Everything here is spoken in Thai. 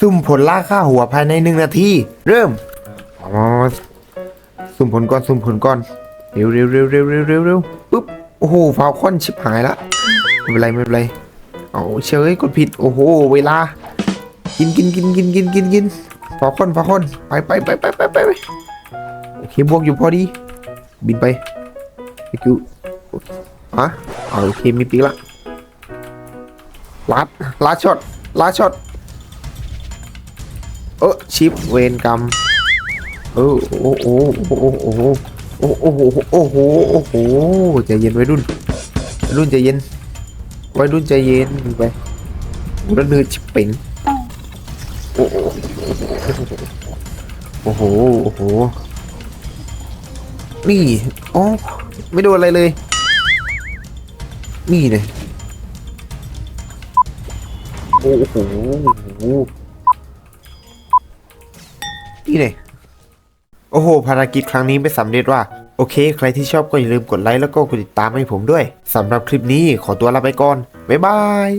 สุ่มผลล่าค่าหัวภายในหนึ่งนาที เริ่มอ๋อสุ่มผลก่อนสุ่มผลก่อนเร็วเร็วเร็วเร็วเร็วเร็วเร็วปุ๊บโอ้โหฟาวคอนชิบหายละไม่เป็นไรไม่เป็นไรเอาเชยกดผิดโอ้โหเวลา กินกินกินกินกินกินกินฟาวคอนฟาวคอนไปไปไปไปไปไปโอเคบวกอยู่พอดี บินไปไปกิวอะเอาโอเคมีปีกละลัดลัดช็อตลัดช็อต เออชิปเวนกรรมเออโอ้โหโอ้โหโอ้โหโอ้โหโอ้โหโอ้โหใจเย็นไวัยรุ่นรุ่นใจเย็นไวัยรุ่นใจเย็นไประเนือชิบเป่งโอ้โหโอ้โหโอ้โหนี่อ๋อไม่โดนอะไรเลย นี่เลยโอ้โห นี่เลยโอ้โห ภารกิจครั้งนี้ไม่สำเร็จว่า โอเค ใครที่ชอบก็อย่าลืมกดไลค์แล้วก็กดติดตามให้ผมด้วยสำหรับคลิปนี้ขอตัวลาไปก่อน บ๊ายบาย